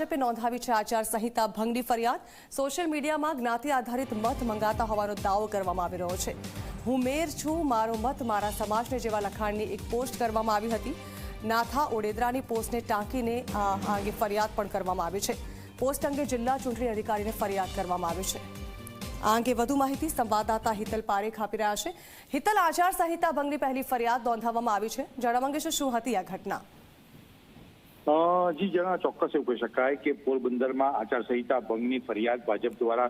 ભાજપે નોંધાવી છે આચારસંહિતા ભંગની ફરિયાદ. સોશિયલ મીડિયામાં જ્ઞાતિ આધારિત મત મંગાતા હોવાનો દાવો કરવામાં આવી રહ્યો છે. હું મેર છું, મારો મત મારા સમાજને જેવા લખાણની એક પોસ્ટ કરવામાં આવી હતી. નાથા ઓડેદરાની પોસ્ટને ટાંકીને આ અંગે ફરિયાદ પણ કરવામાં આવી છે. પોસ્ટ અંગે જિલ્લા ચૂંટણી અધિકારીને ફરિયાદ કરવામાં આવી છે. આ અંગે વધુ માહિતી સંવાદદાતા હિતલ પારેખ આપી રહ્યા છે. હિતલ આચાર સંહિતા ભંગની પહેલી ફરિયાદ નોંધાવવામાં આવી છે. જણાવ અંગે શું હતી આ ઘટના? જી જણા ચોક્કસ એવું કહી શકાય કે પોરબંદરમાં આચારસંહિતા ભંગની ફરિયાદ ભાજપ દ્વારા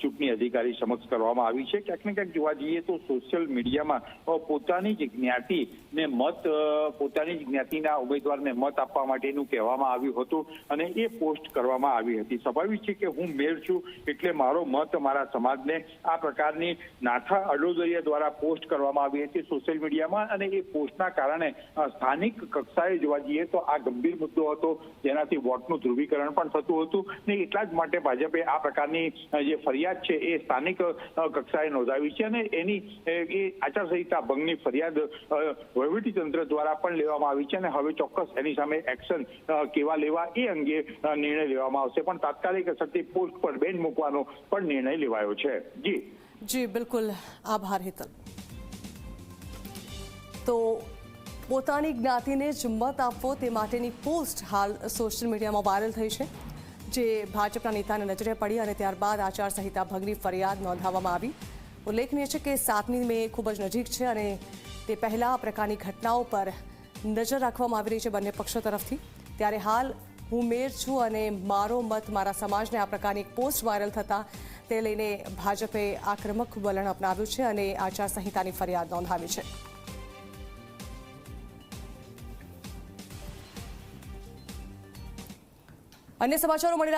ચૂંટણી અધિકારી સમક્ષ કરવામાં આવી છે. ક્યાંક ને ક્યાંક જોવા જઈએ તો સોશિયલ મીડિયામાં પોતાની જ જ્ઞાતિને મત પોતાની જ જ્ઞાતિના ઉમેદવારને મત આપવા માટેનું કહેવામાં આવ્યું હતું અને એ પોસ્ટ કરવામાં આવી હતી. સ્વાભાવિક છે કે હું મેર છું એટલે મારો મત મારા સમાજને આ પ્રકારની નાથા અડોદરિયા દ્વારા પોસ્ટ કરવામાં આવી હતી સોશિયલ મીડિયામાં અને એ પોસ્ટના કારણે સ્થાનિક કક્ષાએ જોવા જઈએ તો આ ગંભીર મુદ્દો હતો. જેનાથી વોટનું ધ્રુવીકરણ પણ થતું હતું. ને એટલા જ માટે ભાજપે આ પ્રકારની જે ફરિયાદ છે એ સ્થાનિક કક્ષાએ નોંધાવી છે અને એની, એ આચારસંહિતા ભંગની ફરિયાદ તંત્ર દ્વારા પણ લેવામાં આવી છે અને હવે ચોક્કસ એની સામે એક્શન કેવા લેવા એ અંગે નિર્ણય લેવામાં આવશે. પણ તાત્કાલિક અસરથી પોસ્ટ પર બેન મૂકવાનો પણ નિર્ણય લેવાયો છે. જી. જી, બિલકુલ. આભાર હેતલ. તો પોતાની જ્ઞાતિને જ મત આપવો તે માટેની પોસ્ટ હાલ સોશિયલ મીડિયામાં વાયરલ થઈ છે, જે ભાજપના નેતાને નજરે પડી અને ત્યારબાદ આચારસંહિતા ભંગની ફરિયાદ નોંધાવવામાં આવી. ઉલ્લેખનીય છે કે સાતમી મે ખૂબ જ નજીક છે અને તે પહેલાં આ પ્રકારની ઘટનાઓ પર નજર રાખવામાં આવી રહી છે બંને પક્ષો તરફથી. ત્યારે હાલ હું મેર છું અને મારો મત મારા સમાજને આ પ્રકારની પોસ્ટ વાયરલ થતા તે લઈને ભાજપે આક્રમક વલણ અપનાવ્યું છે અને આચારસંહિતાની ફરિયાદ નોંધાવી છે. અન્ય સમાચારો મળી